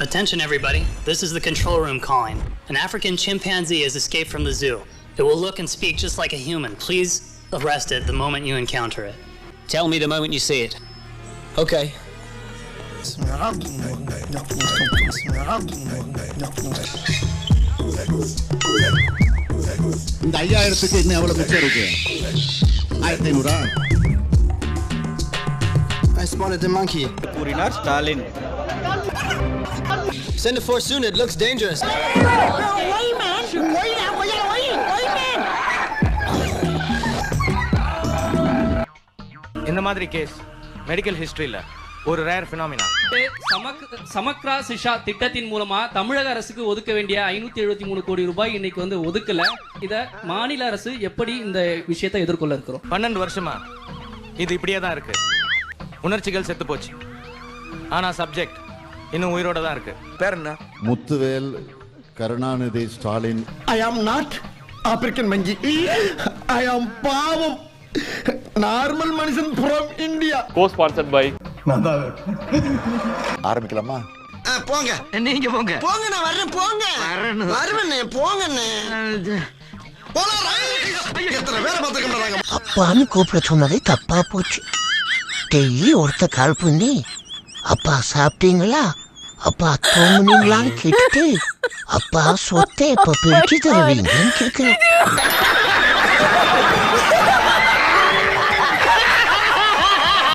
Attention, everybody. This is the control room calling. An African chimpanzee has escaped from the zoo. It will look and speak just like a human. Please arrest it the moment you encounter it. Tell me the moment you see it. Okay. இந்த ஐயாயிரத்துக்கு இன்னும் எவ்வளவு மிச்சம் இருக்கு ஆயிரத்தி ஐநூறா I spotted the monkey. கூறினார் Stalin Send it for soon, it looks dangerous. இந்த மாதிரி case medical ஹிஸ்டரியில ஒரு ரேர் ஃபினாமினா சமக் சமக்ரா சிஷா திட்டத்தின் மூலமா தமிழக அரசுக்கு ஒதுக்க வேண்டிய ஐநூத்தி எழுபத்தி மூணு கோடி ரூபாய் இன்னைக்கு வந்து ஒதுக்கல. இத மாநில அரசு எப்படி இந்த விஷயத்தை எதிர்கொள்ள இருக்கிறோம்? பன்னெண்டு வருஷமா இது இப்படியே தான் இருக்கு. உணர்ச்சிகள் செத்து போச்சு. ஆனா சப்ஜெக்ட் இன்னும் உயிரோட தான் இருக்கு. பேர் என்ன? முத்துவேல் கருணாநிதி ஸ்டாலின். ஐ ஆம் நாட் ஆப்பிரிக்கன் மங்கி ஐ ஆம் பாவம். நார்மல் மனுஷன் ஃப்ரம் இந்தியா ஆரம்பிக்கலாமா? போங்க. நீங்க போங்க. போங்க நான் வர்றேன் போங்க. வருவேண்ணே போங்கண்ணே. எத்தனை பேரை பார்த்துக்கிட்டாங்க அப்பான்னு கூப்பிட சொன்னது தப்பா போச்சு. டெய்லி ஒருத்த கால் பண்ணி. அப்பா சாப்பிட்டீங்களா? அப்பா தூங்குனீங்களான்னு கேட்டுட்டு அப்பா சொத்தை எப்ப பிரிச்சு தருவீங்கன்னு கேட்கிறேன்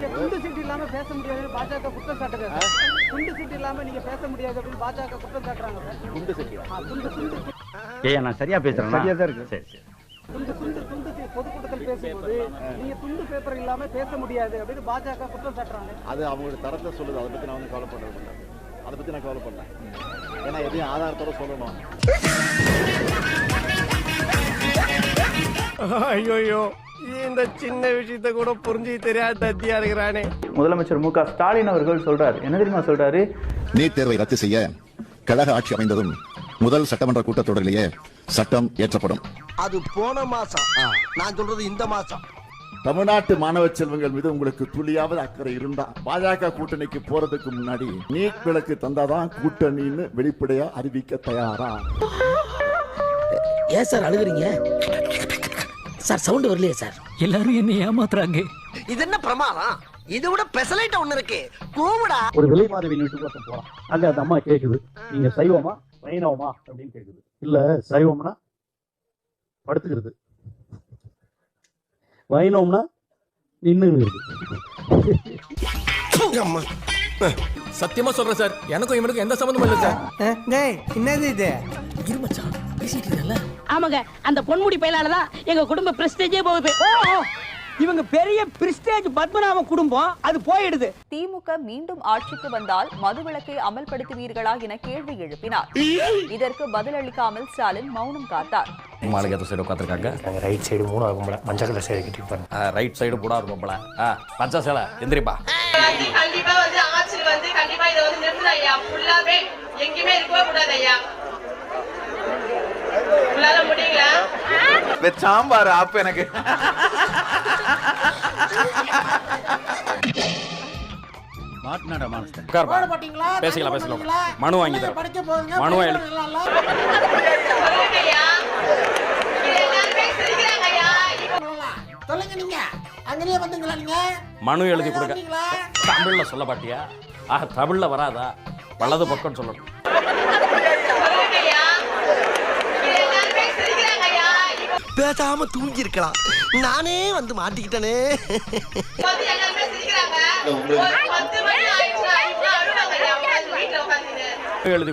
துண்டு சீட்டு இல்லாம பேச முடியாது பாஜக குற்றம் சாட்டுங்க துண்டு சீட்டு இல்லாம நீங்க பேச முடியாது அப்படின்னு பாஜக குற்றம் சாட்டுறாங்க. சார் துண்டு சீட்டு துண்டு துண்டு ஏய் நான் சரியா பேசுறேன்? சரியா தான் இருக்கு. சரி சரி துண்டு துண்டு துண்டு சீ- பொதுக்கூட்டத்தில் பேசும்போது நீங்க துண்டு பேப்பர் இல்லாம பேச முடியாது அப்படின்னு பாஜக குற்றம் சாட்டுறாங்க. அது அவங்களோட தரத்தை சொல்லுது. அதை பத்தி நான் வந்து கவலைப்படுறது இல்லை அதை பத்தி நான் கவலைப்படல. ஏன்னா எதையும் ஆதாரத்தோட சொல்லணும். ஐயோ இந்த சின்ன விஷயத்த கூட புரிஞ்சு தெரியாத தத்தியா இருக்கிறானே. முதலமைச்சர் மு க ஸ்டாலின் அவர்கள் சொல்றாரு. என்ன தெரியுமா சொல்றாரு? நீட் தேர்வை ரத்து செய்ய கழக ஆட்சி அமைந்ததும் முதல் சட்டமன்ற கூட்டத்தொடரிலேயே சட்டம் ஏற்றப்படும் அது போன மாசம். நான் சொல்றது இந்த மாசம். தமிழ்நாட்டு மாணவ செல்வங்கள் மீது உங்களுக்கு துளியாவது அக்கறை இருந்தா பாஜக கூட்டணிக்கு போறதுக்கு முன்னாடி நீட் விளக்கு தந்தாதான் கூட்டணின்னு வெளிப்படையா அறிவிக்க தயாரா? ஏன் சார் அழுகுறீங்க? சார் சவுண்ட் வரலையே சார். எல்லாரும் என்ன ஏமாத்துறாங்க. இது என்ன பிரமாதம்? இதை விட பெசலைட்ட ஒண்ணு இருக்கு. கூவிடா. ஒரு விலை மாதவி வீட்டுக்கு போறோம் அங்க அந்த அம்மா கேக்குது. நீங்க சைவமா வைணவமா அப்படின்னு கேக்குது. இல்ல சைவம்னா படுத்துக்கிறது. வைணவம்னா நின்னுகிறது சத்தியமா சொல்றேன் சார். எனக்கும் இவனுக்கும் எந்த சம்மந்தமும் இல்லை சார். டேய் என்னது இது? ஆமாங்க அந்த பொன்முடி பயலாலதான் எங்க குடும்ப பிரஸ்டேஜே போகுது. இவங்க பெரிய பிரிஸ்டேஜ் பத்மநாப குடும்பம் அது போயிடுது. திமுக மீண்டும் ஆட்சிக்கு வந்தால் மதுவிலக்கை அமல்படுத்துவீர்களா என கேள்வி எழுப்பினார். இதற்கு பதிலளிக்காமல் ஸ்டாலின் மௌனம் காத்தார். மாளிகை சைடு உட்காந்துருக்காங்க ரைட் சைடு மூணாவது பொம்பளை மஞ்சள் கலர் சைடு கட்டி பாருங்க ரைட் சைடு போடா இருப்போம்ல பச்சை சேலை எந்திரிப்பா. கண்டிப்பா வந்து ஆட்சியில் வந்து கண்டிப்பா இதை வந்து நிறுத்தணும் ஐயா? ஃபுல்லாவே எங்கேயுமே இருக்கவே கூடாது ஐயா. உங்களால முடியுங்களா சாம்பார் ஆப்பு எனக்கு. மாட்டினாடா மானஸ்தன் உட்காருப்பா பேசிக்கலாம் பேசிக்கலாம். மனு வாங்கி தரேன். மனுவா எழுதி சொல்லுங்க நீங்க. அங்கேயே வந்தீங்களா நீங்க? மனு எழுதி கொடுக்க தமிழ்ல சொல்ல பாட்டியா ஆஹ் தமிழ்ல வராதா? வலது பக்கம் சொல்லணும் சொல்லுங்க ஐயா இங்க எல்லாருமே சிரிக்கிறாங்க ஐயா பேசாம தூங்கி இருக்கலாம் நானே வந்து மாட்டிக்கிட்டனே. எழுதி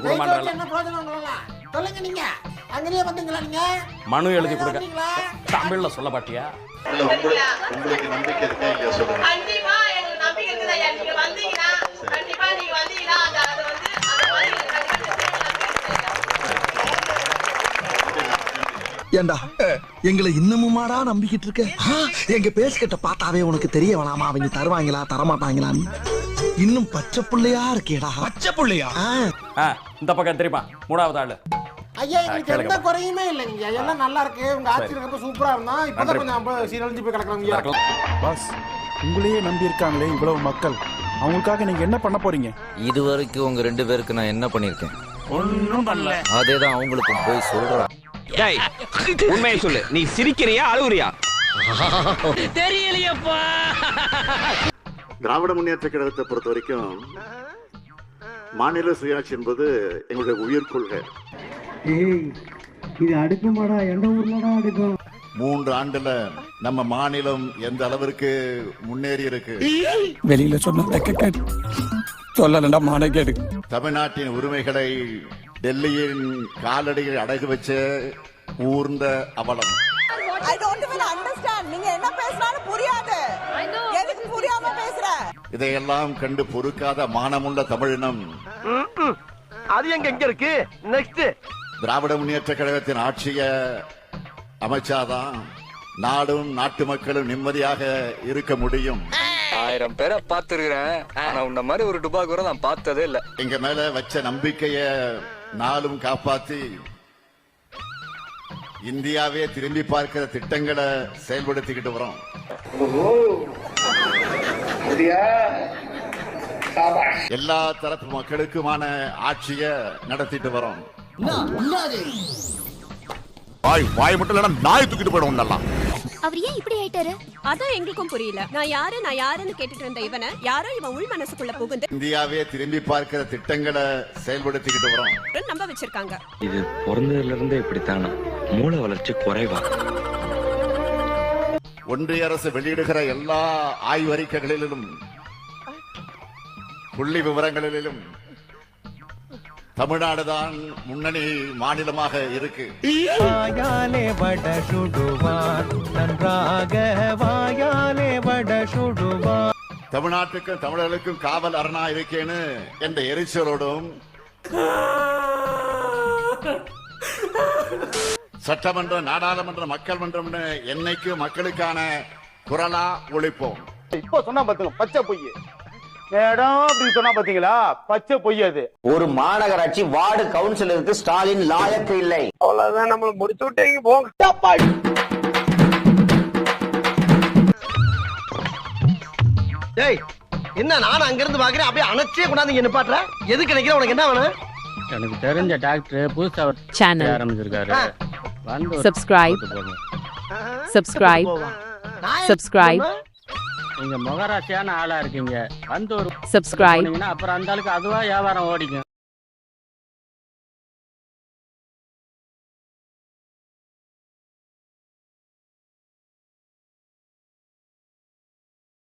வந்தீங்களா நீங்க? மனு எழுதி கொடுக்க தமிழ்ல சொல்ல பாட்டியா உங்களுக்கு நம்பிக்கை இருக்கா ஏண்டா? எங்களை இன்னமுமாடா நம்பிக்கிட்டு இருக்க? எங்க பேசிக்கிட்ட பார்த்தாவே உனக்கு தெரிய வேணாமா? அவங்க தருவாங்களா தரமாட்டாங்களான்னு இன்னும் பச்சை புள்ளையா இருக்கேடா. பச்சை புள்ளையா? ஆ. இந்த பக்கம் தெரியுமா? மூணாவது ஆளு. ஐயா எங்களுக்கு எந்த குறையுமே இல்லைங்க எல்லாம் நல்லா இருக்கு. உங்க ஆட்சி இருக்கப்ப சூப்பரா இருந்தா இப்பதான் கொஞ்சம் சீரழிஞ்சு போய் கிடக்குறாங்க. பாஸ் உங்களையே நம்பி இருக்காங்களே இவ்வளவு மக்கள். அவங்களுக்காக நீங்க என்ன பண்ண போறீங்க? இது வரைக்கும் உங்க ரெண்டு பேருக்கு நான் என்ன பண்ணிருக்கேன் ஒன்னும் பண்ணல. அதே தான் அவங்களுக்கும் போய் சொல்றேன். டேய் உண்மையை சொல்லு. நீ சிரிக்கிறியா அழுகுறியா? தெரியலையப்பா. திராவிட முன்னேற்ற கழகத்தை பொறுத்த வரைக்கும் மாநில சுயாட்சி என்பது எங்களுடைய உயிர் கொள்கை. இது அடுக்குமாடா எந்த ஊர்லடா அடுக்கும் மூன்று ஆண்டுல நம்ம மாநிலம் எந்த அளவிற்கு முன்னேறி இருக்கு? வெளியில சொன்ன சொல்லலண்டா மான கேடு தமிழ்நாட்டின் உரிமைகளை டெல்லியின் காலடியில் அடகு வச்ச ஊர்ந்த அவலம். ஐ டோன்ட் even அண்டர்ஸ்டாண்ட் நீங்க என்ன பேசுறாலும் புரியாது. எதுக்கு புரியாம பேசுற? இதையெல்லாம் கண்டு பொறுக்காத மானமுள்ள தமிழினம் அது எங்க எங்க இருக்கு? நெக்ஸ்ட் திராவிட முன்னேற்ற கழகத்தின் ஆட்சிய அமைச்சாதான் நாடும் நாட்டு மக்களும் நிம்மதியாக இருக்க முடியும். ஆயிரம் பேரை பார்த்துருக்கிறேன். ஆனா உன்ன மாதிரி ஒரு டுபா கூட நான் பார்த்ததே இல்ல. எங்க மேல வச்ச நம்பிக்கைய நாளும் காப்பாத்தி இந்தியாவே திரும்பி பார்க்கிற திட்டங்களை செயல்படுத்திக்கிட்டு வரோம். எல்லா தரப்பு மக்களுக்குமான ஆட்சிய நடத்திட்டு வரோம். வாய் வாய் மட்டும் இல்லைன்னா நாய் தூக்கிட்டு போயிடும் நல்லா. அவர் ஏன் இப்படி ஆயிட்டாரு? அதான் எங்களுக்கும் புரியல. நான் யாரு நான் யாருன்னு கேட்டுட்டு இருந்த இவனை யாரோ இவன் உள் மனசுக்குள்ள புகுந்து இந்தியாவே திரும்பி பார்க்கிற திட்டங்களை செயல்படுத்திக்கிட்டு வரோம். நம்ப வச்சிருக்காங்க. இது பிறந்ததுல இருந்தே இப்படித்தானா? மூளை வளர்ச்சி குறைவா? ஒன்றிய அரசு வெளியிடுகிற எல்லா ஆய்வறிக்கைகளிலும் புள்ளி விவரங்களிலும் தமிழ்நாடுதான் முன்னணி மாநிலமாக இருக்கு. வாயாலே வட சுடுவார் நன்றாக வாயாலே வட சுடுவார் தமிழ்நாட்டுக்கும் தமிழர்களுக்கும் காவல் அரணா இருக்கேன்னு என்ற எரிச்சலோடும் சட்டமன்றம் நாடாளுமன்ற மக்கள் மன்றம்னு என்னைக்கு மக்களுக்கான குரலா ஒழிப்போம். இப்போ சொன்னா பாத்துங்க பச்சை பொய் மேடம் அப்படி சொன்னா பாத்தீங்களா? பச்சை பொய் அது. ஒரு மாநகராட்சி வார்டு கவுன்சிலருக்கு ஸ்டாலின் லாயக்கு இல்லை. அவ்வளவுதான் நம்மள முடிச்சு விட்டீங்க போங்க. டேய் என்ன நான் அங்க இருந்து பாக்குறேன்? அப்படியே அணைச்சே கொண்டாந்து இங்க நிப்பாட்டுற. எதுக்கு நினைக்கிற உனக்கு என்ன வேணும்? எனக்கு தெரிஞ்ச டாக்டர் புதுசா சேனல் ஆரம்பிச்சிருக்காரு வந்து சப்ஸ்கிரைப் சப்ஸ்கிரைப் சப்ஸ்கிரைப் நீங்க முகராசியான ஆளா இருக்கீங்க. வந்து ஒரு சப்ஸ்கிரைப் அப்புறம் அந்த ஆளுக்கு அதுவா வியாபாரம் ஓடிக்கும்.